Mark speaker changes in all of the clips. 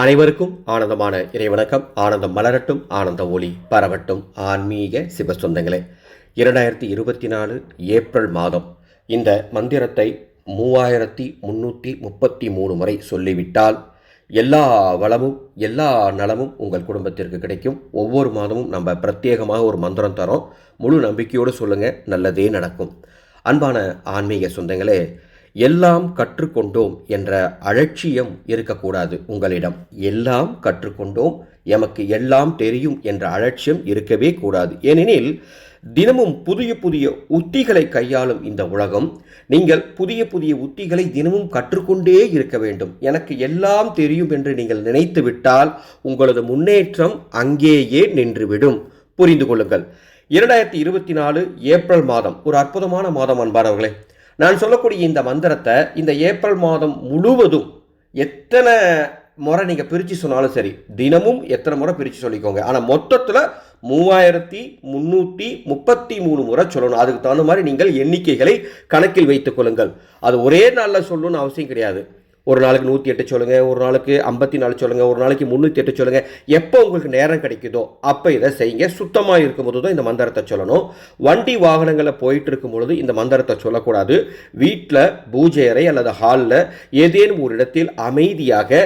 Speaker 1: அனைவருக்கும் ஆனந்தமான இறைவணக்கம். ஆனந்தம் மலரட்டும் ஆனந்த ஒளி பரவட்டும். ஆன்மீக சிவ சொந்தங்களே இரண்டாயிரத்தி இருபத்தி நாலு ஏப்ரல் மாதம். இந்த மந்திரத்தை மூவாயிரத்தி முன்னூற்றி முப்பத்தி மூணு முறை சொல்லிவிட்டால் எல்லா வளமும் எல்லா நலமும் உங்கள் குடும்பத்திற்கு கிடைக்கும். ஒவ்வொரு மாதமும் நம்ம பிரத்யேகமாக ஒரு மந்திரம் தரோம். முழு நம்பிக்கையோடு சொல்லுங்கள் நல்லதே நடக்கும். அன்பான ஆன்மீக சொந்தங்களே எல்லாம் கற்றுக்கொண்டோம் என்ற அலட்சியம் இருக்கக்கூடாது உங்களிடம். எல்லாம் கற்றுக்கொண்டோம் எமக்கு எல்லாம் தெரியும் என்ற அலட்சியம் இருக்கவே கூடாது. ஏனெனில் தினமும் புதிய புதிய உத்திகளை கையாளும் இந்த உலகம் நீங்கள் புதிய புதிய உத்திகளை தினமும் கற்றுக்கொண்டே இருக்க வேண்டும். எனக்கு எல்லாம் தெரியும் என்று நீங்கள் நினைத்து விட்டால் உங்களது முன்னேற்றம் அங்கேயே நின்றுவிடும். புரிந்து கொள்ளுங்கள். இரண்டாயிரத்தி இருபத்தி நாலு ஏப்ரல் மாதம். ஒரு அற்புதமான மாதம் அன்பானவர்களே. நான் சொல்லக்கூடிய இந்த மந்திரத்தை இந்த ஏப்ரல் மாதம் முழுவதும் எத்தனை முறை நீங்கள் பிரித்து சொன்னாலும் சரி தினமும் எத்தனை முறை பிரித்து சொல்லிக்கோங்க. ஆனால் மொத்தத்தில் மூவாயிரத்தி முந்நூற்றி முப்பத்தி மூணு முறை சொல்லணும். அதுக்கு தகுந்த மாதிரி நீங்கள் எண்ணிக்கைகளை கணக்கில் வைத்துக் கொள்ளுங்கள். அது ஒரே நாளில் சொல்லணும்னு அவசியம் கிடையாது. ஒரு நாளைக்கு நூற்றி எட்டு சொல்லுங்கள் ஒரு நாளைக்கு ஐம்பத்தி நாலு சொல்லுங்கள் ஒரு நாளைக்கு முந்நூற்றி எட்டு சொல்லுங்கள் எப்போ உங்களுக்கு நேரம் கிடைக்குதோ அப்போ இதை செய்யுங்க. சுத்தமாக இருக்கும்போது தான் இந்த மந்திரத்தை சொல்லணும். வண்டி வாகனங்களில் போயிட்டு இருக்கும் பொழுது இந்த மந்திரத்தை சொல்லக்கூடாது. வீட்டில் பூஜை அறை அல்லது ஹாலில் ஏதேனும் ஒரு இடத்தில் அமைதியாக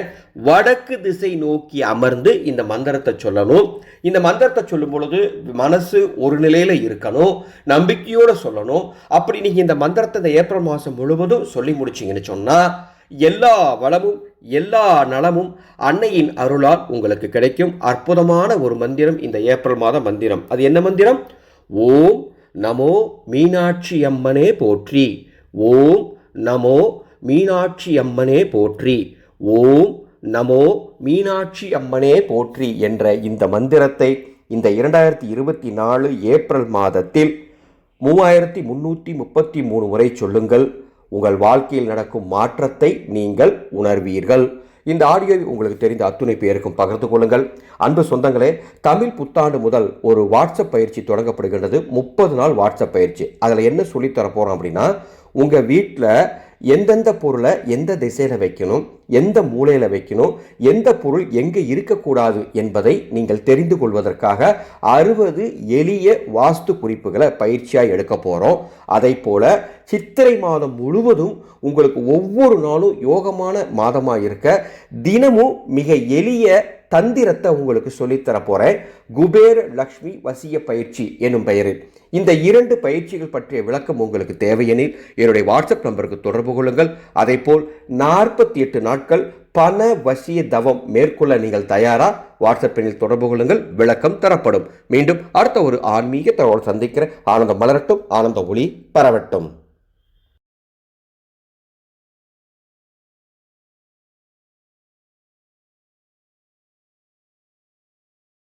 Speaker 1: வடக்கு திசை நோக்கி அமர்ந்து இந்த மந்திரத்தை சொல்லணும். இந்த மந்திரத்தை சொல்லும் பொழுது மனசு ஒரு நிலையில் இருக்கணும். நம்பிக்கையோடு சொல்லணும். அப்படி நீங்கள் இந்த மந்திரத்தை இந்த ஏப்ரல் மாதம் முழுவதும் சொல்லி முடிச்சிங்கன்னு சொன்னால் எல்லா வளமும் எல்லா நலமும் அன்னையின் அருளால் உங்களுக்கு கிடைக்கும். அற்புதமான ஒரு மந்திரம் இந்த ஏப்ரல் மாத மந்திரம். அது என்ன மந்திரம்? ஓம் நமோ மீனாட்சி அம்மனே போற்றி. ஓம் நமோ மீனாட்சி அம்மனே போற்றி. ஓம் நமோ மீனாட்சி அம்மனே போற்றி என்ற இந்த மந்திரத்தை இந்த இரண்டாயிரத்தி இருபத்தி நாலு ஏப்ரல் மாதத்தில் மூவாயிரத்தி முன்னூற்றி முப்பத்தி மூணு முறை சொல்லுங்கள். உங்கள் வாழ்க்கையில் நடக்கும் மாற்றத்தை நீங்கள் உணர்வீர்கள். இந்த ஆடியோவை உங்களுக்கு தெரிந்த அத்துணை பேருக்கும் பகிர்ந்து கொள்ளுங்கள். அன்பு சொந்தங்களே தமிழ் புத்தாண்டு முதல் ஒரு வாட்ஸ்அப் பயிற்சி தொடங்கப்படுகின்றது. முப்பது நாள் வாட்ஸ்அப் பயிற்சி. அதில் என்ன சொல்லித்தர போகிறோம் அப்படின்னா உங்கள் வீட்டில் எந்தெந்த பொருளை எந்த திசையில் வைக்கணும் எந்த மூலையில் வைக்கணும் எந்த பொருள் எங்கே இருக்கக்கூடாது என்பதை நீங்கள் தெரிந்து கொள்வதற்காக அறுபது எளிய வாஸ்து குறிப்புகளை பயிற்சியாக எடுக்க போகிறோம் அதை போல் சித்திரை மாதம் முழுவதும் உங்களுக்கு ஒவ்வொரு நாளும் யோகமான மாதமாக இருக்க தினமும் மிக எளிய தந்திரத்தை உங்களுக்கு சொல்லித்தர போகிறேன் குபேர லக்ஷ்மி வசிய பயிற்சி எனும் பெயரில் இந்த இரண்டு பயிற்சிகள் பற்றிய விளக்கம் உங்களுக்கு தேவையெனில் என்னுடைய வாட்ஸ்அப் நம்பருக்கு தொடர்பு கொள்ளுங்கள். அதே போல் நாற்பத்தி எட்டு நாட்கள் பண வசிய தவம் மேற்கொள்ள நீங்கள் தயாரா? வாட்ஸ்அப் எண்ணில் தொடர்பு கொள்ளுங்கள். விளக்கம் தரப்படும். மீண்டும் அடுத்த ஒரு ஆன்மீக தகவல் சந்திக்கிற ஆனந்தம் மலரட்டும். ஆனந்த ஒளி பரவட்டும்.